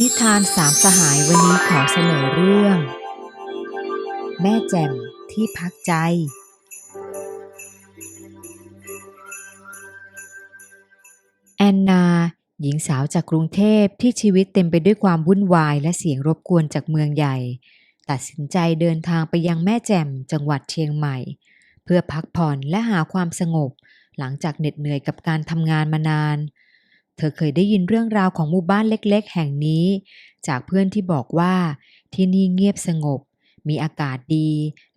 นิทานสามสหายวันนี้ขอเสนอเรื่อง แม่แจ่มที่พักใจ แอนนา หญิงสาวจากกรุงเทพที่ชีวิตเต็มไปด้วยความวุ่นวายและเสียงรบกวนจากเมืองใหญ่ ตัดสินใจเดินทางไปยังแม่แจ่มจังหวัดเชียงใหม่ เพื่อพักผ่อนและหาความสงบ หลังจากเหน็ดเหนื่อยกับการทำงานมานานเเธอเคยได้ยินเรื่องราวของหมู่บ้านเล็ก ๆ แห่งนี้ จากเพื่อนที่บอกว่าที่นี่เงียบสงบ มีอากาศดี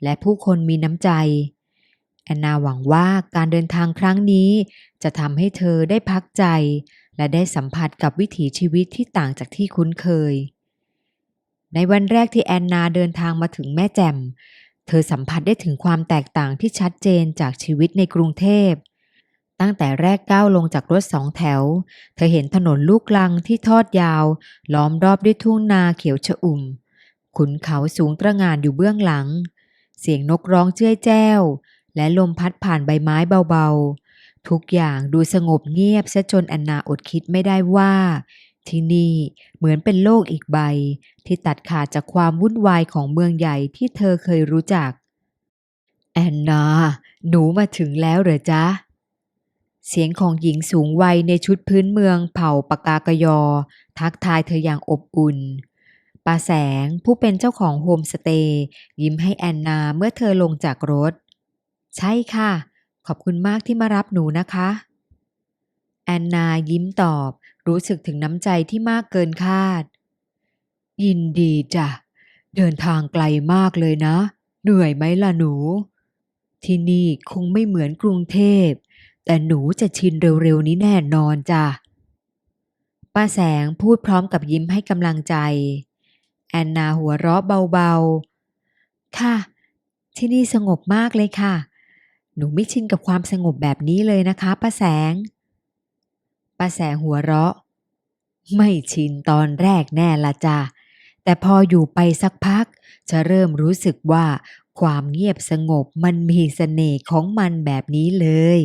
และผู้คนมีน้ำใจ แอนนาหวังว่าการเดินทางครั้งนี้ จะทำให้เธอได้พักใจ และได้สัมผัสกับวิถีชีวิตที่ต่างจากที่คุ้นเคย ในวันแรกที่แอนนาเดินทางมาถึงแม่แจ่มเธอสัมผัสได้ถึงความแตกต่างที่ชัดเจนจากชีวิตในกรุงเทพ ตั้งแต่แรกก้าวลงจากรถสองแถว เธอเห็นถนนลูกลังที่ทอดยาว ล้อมรอบด้วยทุ่งนาเขียวชอุ่ม ขุนเขาสูงตระงานอยู่เบื้องหลัง เสียงนกร้องเจ้ยแจ้ว และลมพัดผ่านใบไม้เบาๆ ทุกอย่างดูสงบเงียบซะจนแอนนาอดคิดไม่ได้ว่า ที่นี่เหมือนเป็นโลกอีกใบ ที่ตัดขาดจากความวุ่นวายของเมืองใหญ่ที่เธอเคยรู้จัก แอนนา หนูมาถึงแล้วเหรอจ๊ะ เสียงของหญิงสูงวัยในชุดพื้นเมืองเผ่าปากากยอ ทักทายเธออย่างอบอุ่นป้าแสงผู้เป็นเจ้าของโฮมสเตย์ยิ้มให้แอนนาเมื่อเธอลงจากรถ ใช่ค่ะ ขอบคุณมากที่มารับหนูนะคะ แอนนายิ้มตอบ รู้สึกถึงน้ำใจที่มากเกินคาด ยินดีจ้ะ เดินทางไกลมากเลยนะ เหนื่อยไหมล่ะหนู ที่นี่คงไม่เหมือนกรุงเทพ แต่หนูจะชินเร็วๆนี้แน่นอนจ้ะ ป้าแสงพูดพร้อมกับยิ้มให้กำลังใจ แอนนาหัวเราะเบาๆ ค่ะ ที่นี่สงบมากเลยค่ะ หนูไม่ชินกับความสงบแบบนี้เลยนะคะป้าแสง ป้าแสงหัวเราะ ไม่ชินตอนแรกแน่ละจ้ะ แต่พออยู่ไปสักพัก จะเริ่มรู้สึกว่าความเงียบสงบมันมีเสน่ห์ของมันแบบนี้เลย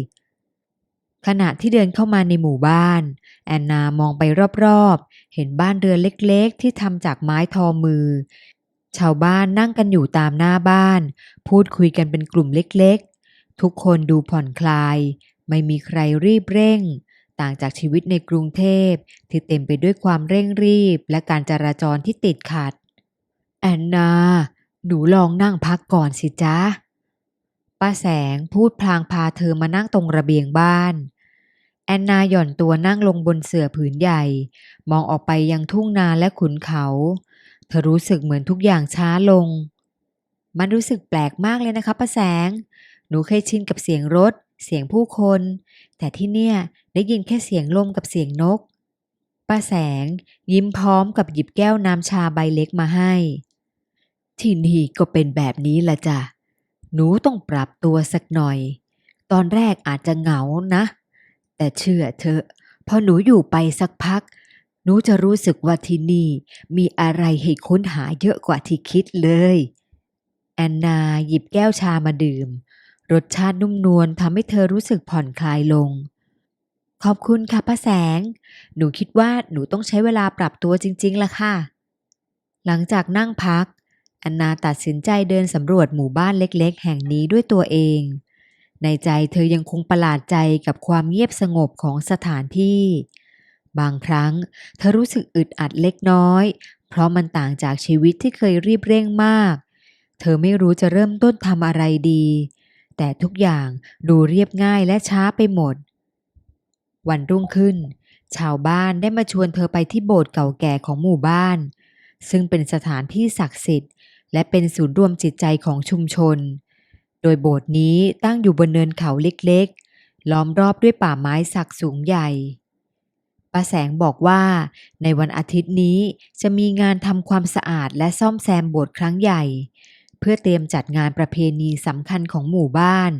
ขณะที่เดินเข้ามาในหมู่บ้าน แอนนามองไปรอบๆ เห็นบ้านเรือนเล็กๆ ที่ทำจากไม้ทอมือ ชาวบ้านนั่งกันอยู่ตามหน้าบ้าน พูดคุยกันเป็นกลุ่มเล็กๆ ทุกคนดูผ่อนคลาย ไม่มีใครรีบเร่ง ต่างจากชีวิตในกรุงเทพที่เต็มไปด้วยความเร่งรีบ และการจราจรที่ติดขัด แอนนา หนูลองนั่งพักก่อนสิจ๊ะป้าแสงพูดพลางพาเธอมานั่งตรงระเบียงบ้าน แอนนาหย่อนตัวนั่งลงบนเสื่อผืนใหญ่ มองออกไปยังทุ่งนาและขุนเขา เธอรู้สึกเหมือนทุกอย่างช้าลง มันรู้สึกแปลกมากเลยนะคะป้าแสง หนูเคยชินกับเสียงรถ เสียงผู้คน แต่ที่เนี่ยได้ยินแค่เสียงลมกับเสียงนก ป้าแสงยิ้มพร้อมกับหยิบแก้วน้ำชาใบเล็กมาให้ ที่นี่ก็เป็นแบบนี้ละจ้ะ หนูต้องปรับตัวสักหน่อย ตอนแรกอาจจะเหงานะ แต่เชื่อเถอะพอหนูอยู่ไปสักพัก หนูจะรู้สึกว่าที่นี่มีอะไรให้ค้นหาเยอะกว่าที่คิดเลย แอนนาหยิบแก้วชามาดื่ม รสชาตินุ่มนวลทำให้เธอรู้สึกผ่อนคลายลง ขอบคุณค่ะป้าแสง หนูคิดว่าหนูต้องใช้เวลาปรับตัวจริงๆล่ะค่ะ หลังจากนั่งพักแอนนาตัดสินใจเดินสำรวจหมู่บ้านเล็ก ๆ แห่งนี้ด้วยตัวเอง ในใจเธอยังคงประหลาดใจกับความเงียบสงบของสถานที่ บางครั้งเธอรู้สึกอึดอัดเล็กน้อย เพราะมันต่างจากชีวิตที่เคยรีบเร่งมาก เธอไม่รู้จะเริ่มต้นทำอะไรดี แต่ทุกอย่างดูเรียบง่ายและช้าไปหมด วันรุ่งขึ้น ชาวบ้านได้มาชวนเธอไปที่โบสถ์เก่าแก่ของหมู่บ้าน ซึ่งเป็นสถานที่ศักดิ์สิทธิ์ และเป็นศูนย์รวมจิตใจของชุมชน โดยโบสถ์นี้ตั้งอยู่บนเนินเขาเล็กๆ ล้อมรอบด้วยป่าไม้สักสูงใหญ่ป้าแสงบอกว่าในวันอาทิตย์นี้จะมีงานทำความสะอาดและซ่อมแซมโบสถ์ครั้งใหญ่ เพื่อเตรียมจัดงานประเพณีสำคัญของหมู่บ้าน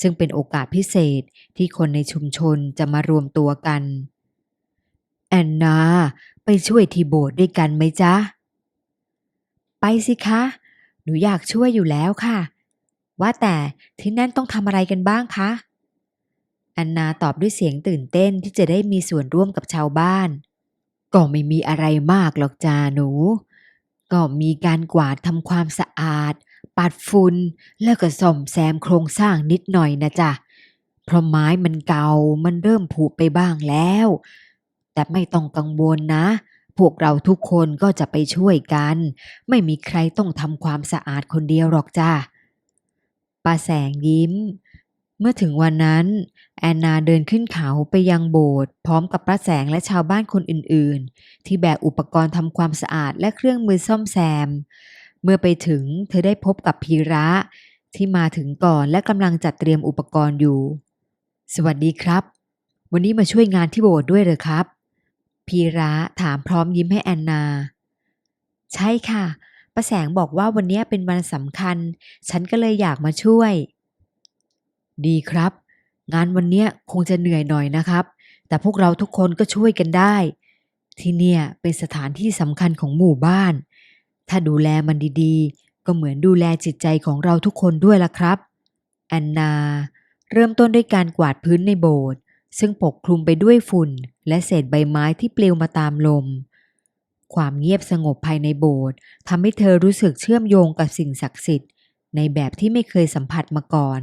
ซึ่งเป็นโอกาสพิเศษที่คนในชุมชนจะมารวมตัวกัน แอนนา ไปช่วยที่โบสถ์ด้วยกันไหมจ๊ะ ไปสิคะ หนูอยากช่วยอยู่แล้วค่ะ ว่าแต่ที่นั่นต้องทำอะไรกันบ้างคะแอนนาตอบด้วยเสียงตื่นเต้นที่จะได้มีส่วนร่วมกับชาวบ้าน ก็ไม่มีอะไรมากหรอกจ้าหนู ก็มีการกวาดทำความสะอาด ปัดฝุ่นแล้วก็ซ่อมแซมโครงสร้างนิดหน่อยนะจ๊ะเพราะไม้มันเก่ามันเริ่มผุไปบ้างแล้ว แต่ไม่ต้องกังวลนะ พวกเราทุกคนก็จะไปช่วยกัน ไม่มีใครต้องทำความสะอาดคนเดียวหรอกจ้า ป้าแสงยิ้ม เมื่อถึงวันนั้น แอนนาเดินขึ้นเขาไปยังโบสถ์พร้อมกับป้าแสงและชาวบ้านคนอื่นๆ ที่แบกอุปกรณ์ทำความสะอาดและเครื่องมือซ่อมแซม เมื่อไปถึงเธอได้พบกับพีระที่มาถึงก่อนและกำลังจัดเตรียมอุปกรณ์อยู่ สวัสดีครับ วันนี้มาช่วยงานที่โบสถ์ด้วยเหรอครับ พีระถามพร้อมยิ้มให้แอนนา ใช่ค่ะ ป้าแสงบอกว่าวันนี้เป็นวันสำคัญ ฉันก็เลยอยากมาช่วย ดีครับ งานวันนี้คงจะเหนื่อยหน่อยนะครับ แต่พวกเราทุกคนก็ช่วยกันได้ ที่เนี่ยเป็นสถานที่สำคัญของหมู่บ้าน ถ้าดูแลมันดีๆ ก็เหมือนดูแลจิตใจของเราทุกคนด้วยละครับ แอนนา เริ่มต้นด้วยการกวาดพื้นในโบสถ์ซึ่งปกคลุมไปด้วยฝุ่น และเศษใบไม้ที่ปลิวมาตามลม ความเงียบสงบภายในโบสถ์ทำให้เธอรู้สึกเชื่อมโยงกับสิ่งศักดิ์สิทธิ์ ในแบบที่ไม่เคยสัมผัสมาก่อน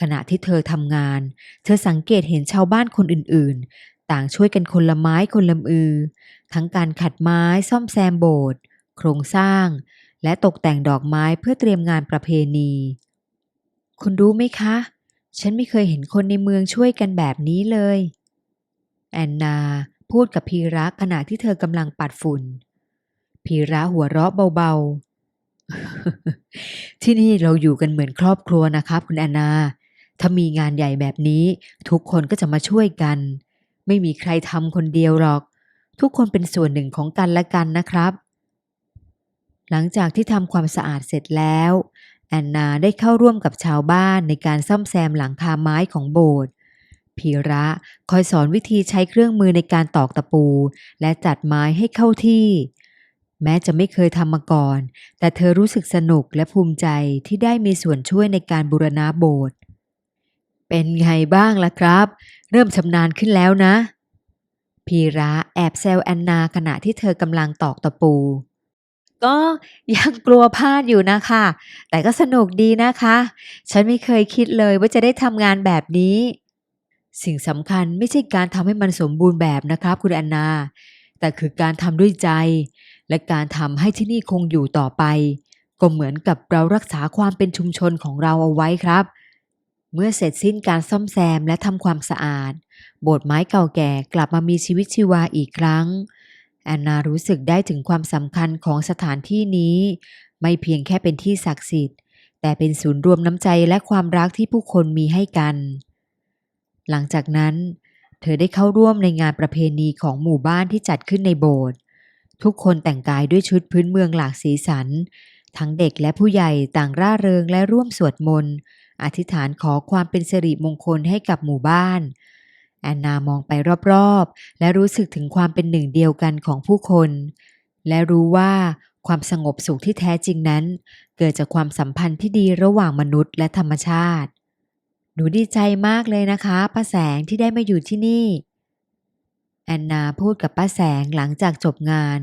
ขณะที่เธอทำงาน เธอสังเกตเห็นชาวบ้านคนอื่นๆ ต่างช่วยกันคนละไม้คนละมือ ทั้งการขัดไม้ซ่อมแซมโบสถ์โครงสร้าง และตกแต่งดอกไม้เพื่อเตรียมงานประเพณี คุณรู้ไหมคะ ฉันไม่เคยเห็นคนในเมืองช่วยกันแบบนี้เลย แอนนา พูดกับพีระขณะที่เธอกำลังปัดฝุ่น พีระหัวเราะเบาๆ ที่นี่เราอยู่กันเหมือนครอบครัวนะครับ คุณแอนนา ถ้ามีงานใหญ่แบบนี้ ทุกคนก็จะมาช่วยกัน ไม่มีใครทำคนเดียวหรอก ทุกคนเป็นส่วนหนึ่งของกันและกันนะครับ หลังจากที่ทำความสะอาดเสร็จแล้วแอนนาได้เข้าร่วมกับชาวบ้านในการซ่อมแซมหลังคาไม้ของโบสถ์ พีระคอยสอนวิธีใช้เครื่องมือในการตอกตะปู และจัดไม้ให้เข้าที่ แม้จะไม่เคยทำมาก่อน แต่เธอรู้สึกสนุกและภูมิใจที่ได้มีส่วนช่วยในการบูรณะโบสถ์เป็นไงบ้างล่ะครับ เริ่มชำนาญขึ้นแล้วนะ พีระแอบแซวแอนนาขณะที่เธอกำลังตอกตะปู ก็ยังกลัวพลาดอยู่นะคะ แต่ก็สนุกดีนะคะ ฉันไม่เคยคิดเลยว่าจะได้ทำงานแบบนี้ สิ่งสำคัญไม่ใช่การทำให้มันสมบูรณ์แบบนะครับคุณแอนนา แต่คือการทำด้วยใจ และการทำให้ที่นี่คงอยู่ต่อไป ก็เหมือนกับเรารักษาความเป็นชุมชนของเราเอาไว้ครับ เมื่อเสร็จสิ้นการซ่อมแซมและทำความสะอาด โบสถ์ไม้เก่าแก่กลับมามีชีวิตชีวาอีกครั้งแอนนารู้สึกได้ถึงความสำคัญของสถานที่นี้ ไม่เพียงแค่เป็นที่ศักดิ์สิทธิ์ แต่เป็นศูนย์รวมน้ำใจและความรักที่ผู้คนมีให้กัน หลังจากนั้น เธอได้เข้าร่วมในงานประเพณีของหมู่บ้านที่จัดขึ้นในโบสถ์ทุกคนแต่งกายด้วยชุดพื้นเมืองหลากสีสัน ทั้งเด็กและผู้ใหญ่ต่างร่าเริงและร่วมสวดมนต์อธิษฐานขอความเป็นสิริมงคลให้กับหมู่บ้าน แอนนามองไปรอบๆ และรู้สึกถึงความเป็นหนึ่งเดียวกันของผู้คน และรู้ว่าความสงบสุขที่แท้จริงนั้น เกิดจากความสัมพันธ์ที่ดีระหว่างมนุษย์และธรรมชาติ หนูดีใจมากเลยนะคะป้าแสงที่ได้มาอยู่ที่นี่ แอนนาพูดกับป้าแสงหลังจากจบงาน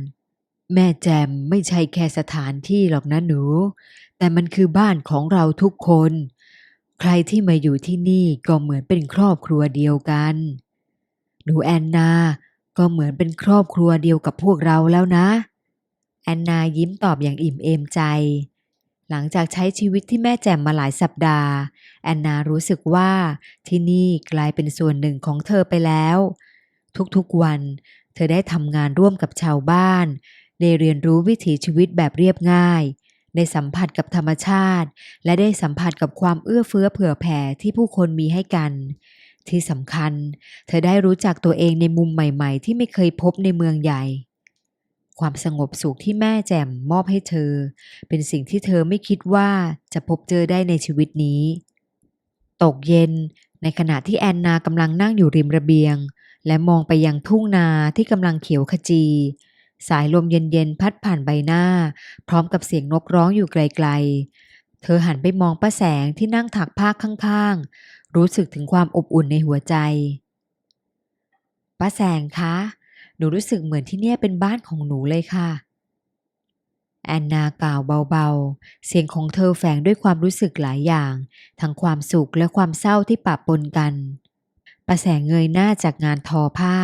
แม่แจมไม่ใช่แค่สถานที่หรอกนะหนู แต่มันคือบ้านของเราทุกคน ใครที่มาอยู่ที่นี่ก็เหมือนเป็นครอบครัวเดียวกัน หนูแอนนาก็เหมือนเป็นครอบครัวเดียวกับพวกเราแล้วนะ แอนนายิ้มตอบอย่างอิ่มเอมใจ หลังจากใช้ชีวิตที่แม่แจ่มมาหลายสัปดาห์ แอนนารู้สึกว่าที่นี่กลายเป็นส่วนหนึ่งของเธอไปแล้ว ทุกๆวัน เธอได้ทำงานร่วมกับชาวบ้าน ได้เรียนรู้วิถีชีวิตแบบเรียบง่าย ได้สัมผัสกับธรรมชาติ และได้สัมผัสกับความเอื้อเฟื้อเผื่อแผ่ที่ผู้คนมีให้กัน ที่สำคัญ เธอได้รู้จักตัวเองในมุมใหม่ ๆ ที่ไม่เคยพบในเมืองใหญ่ ความสงบสุขที่แม่แจ่มมอบให้เธอ เป็นสิ่งที่เธอไม่คิดว่าจะพบเจอได้ในชีวิตนี้ ตกเย็น ในขณะที่แอนนากำลังนั่งอยู่ริมระเบียง และมองไปยังทุ่งนาที่กำลังเขียวขจี สายลมเย็นๆพัดผ่านใบหน้า พร้อมกับเสียงนกร้องอยู่ไกลๆ เธอหันไปมองป้าแสงที่นั่งถักผ้าข้างๆ รู้สึกถึงความอบอุ่นในหัวใจป้าแสงคะ นูรู้สึกเหมือนที่เนี่ยเป็นบ้านของหนูเลยค่ะ แอนนากล่าวเบาๆ เสียงของเธอแฝงด้วยความรู้สึกหลายอย่าง ทั้งความสุขและความเศร้าที่ปะปนกัน ประแสงเงยหน้าจากงานทอผ้า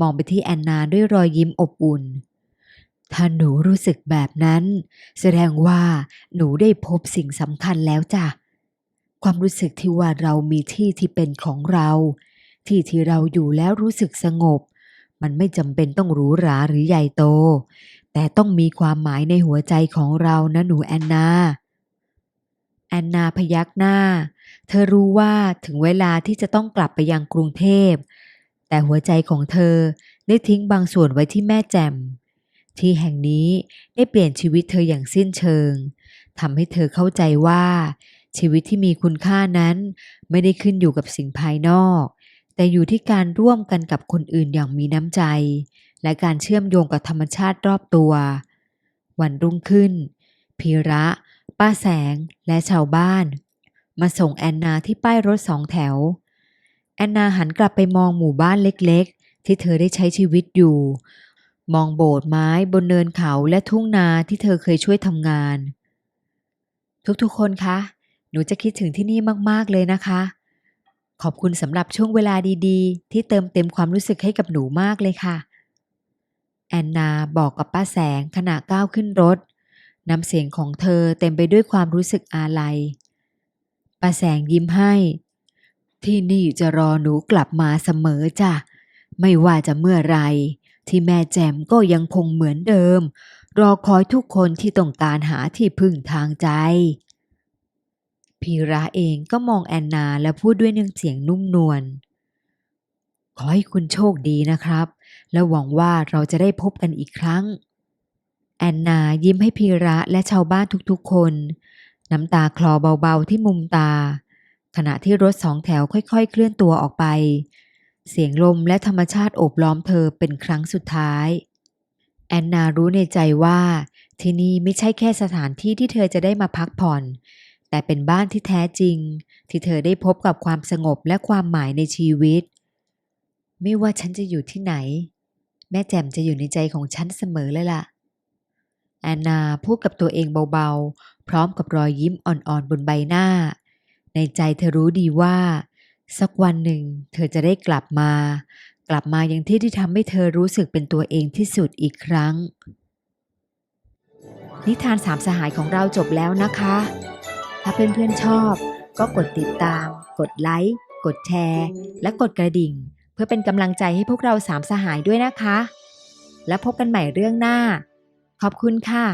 มองไปที่แอนนาด้วยรอยยิ้มอบอุ่น ถ้าหนูรู้สึกแบบนั้น แสดงว่าหนูได้พบสิ่งสำคัญแล้วจ้ะ ความรู้สึกที่ว่าเรามีที่ที่เป็นของเรา ที่ที่เราอยู่แล้วรู้สึกสงบ มันไม่จำเป็นต้องหรูหราหรือใหญ่โต แต่ต้องมีความหมายในหัวใจของเรานะหนูแอนนา แอนนาพยักหน้า เธอรู้ว่าถึงเวลาที่จะต้องกลับไปยังกรุงเทพ แต่หัวใจของเธอได้ทิ้งบางส่วนไว้ที่แม่แจ่ม ที่แห่งนี้ได้เปลี่ยนชีวิตเธออย่างสิ้นเชิงทำให้เธอเข้าใจว่าชีวิตที่มีคุณค่านั้น ไม่ได้ขึ้นอยู่กับสิ่งภายนอก แต่อยู่ที่การร่วมกันกับคนอื่นอย่างมีน้ำใจ และการเชื่อมโยงกับธรรมชาติรอบตัว วันรุ่งขึ้น พีระ ป้าแสงและชาวบ้าน มาส่งแอนนาที่ป้ายรถสองแถว แอนนาหันกลับไปมองหมู่บ้านเล็กๆ ที่เธอได้ใช้ชีวิตอยู่ มองโบสถ์ไม้บนเนินเขาและทุ่งนาที่เธอเคยช่วยทำงาน ทุกๆคนคะ หนูจะคิดถึงที่นี่มากๆเลยนะคะ ขอบคุณสำหรับช่วงเวลาดีๆ ที่เติมเต็มความรู้สึกให้กับหนูมากเลยค่ะ แอนนาบอกกับป้าแสงขณะก้าวขึ้นรถน้ำเสียงของเธอเต็มไปด้วยความรู้สึกอาลัยป้าแสงยิ้มให้ ที่นี่จะรอหนูกลับมาเสมอจ้ะ ไม่ว่าจะเมื่อไรที่แม่แจมก็ยังคงเหมือนเดิม รอคอยทุกคนที่ต้องการหาที่พึ่งทางใจ พีระเองก็มองแอนนาและพูดด้วยน้ำเสียงนุ่มนวล ขอให้คุณโชคดีนะครับ และหวังว่าเราจะได้พบกันอีกครั้ง แอนนายิ้มให้พีระและชาวบ้านทุกๆคน น้ำตาคลอเบาๆที่มุมตา ขณะที่รถสองแถวค่อยๆ เคลื่อนตัวออกไป เสียงลมและธรรมชาติโอบล้อมเธอเป็นครั้งสุดท้าย แอนนารู้ในใจว่าที่นี่ไม่ใช่แค่สถานที่ที่เธอจะได้มาพักผ่อน แต่เป็นบ้านที่แท้จริง ที่เธอได้พบกับความสงบและความหมายในชีวิต ไม่ว่าฉันจะอยู่ที่ไหน แม่แจ่มจะอยู่ในใจของฉันเสมอเลยล่ะ แอนนาพูดกับตัวเองเบาๆ พร้อมกับรอยยิ้มอ่อนๆบนใบหน้า ในใจเธอรู้ดีว่า สักวันหนึ่ง เธอจะได้กลับมา กลับมาอยังที่ที่ทำให้เธอรู้สึกเป็นตัวเองที่สุดอีกครั้ง นิทานสามสหายของเราจบแล้วนะคะ ถ้าเพื่อนๆชอบ ก็กดติดตาม กดไลค์ กดแชร์ และกดกระดิ่ง เพื่อเป็นกำลังใจให้พวกเราสามสหายด้วยนะคะ แล้วพบกันใหม่เรื่องหน้า ขอบคุณค่ะ